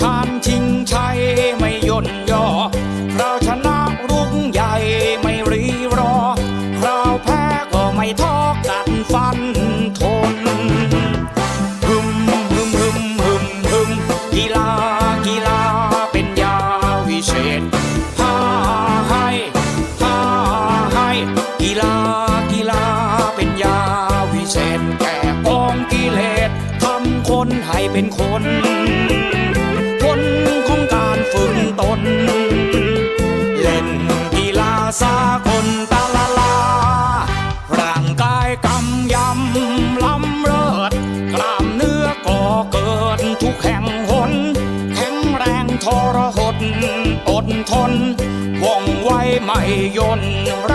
ชาญชิงชัยไม่ย่นย่อเราชนะรุ่งใหญ่ไม่รีรอ เราแพ้ก็ไม่ท้อกันฟันทนฮึมฮึมฮึมฮึมฮึมกีฬากีฬาเป็นยาวิเศษพาให้พาให้กีฬากีฬาเป็นยาวิเศษแก่กองกิเลสทำคนให้เป็นคน สาคนตาลาลา ร่างกายกำยำล้ำเลิศกล้ามเนื้อก่อเกิดทุกแห่งหน แข็งแรงทรหดอดทนว่องไวไม่ยนแร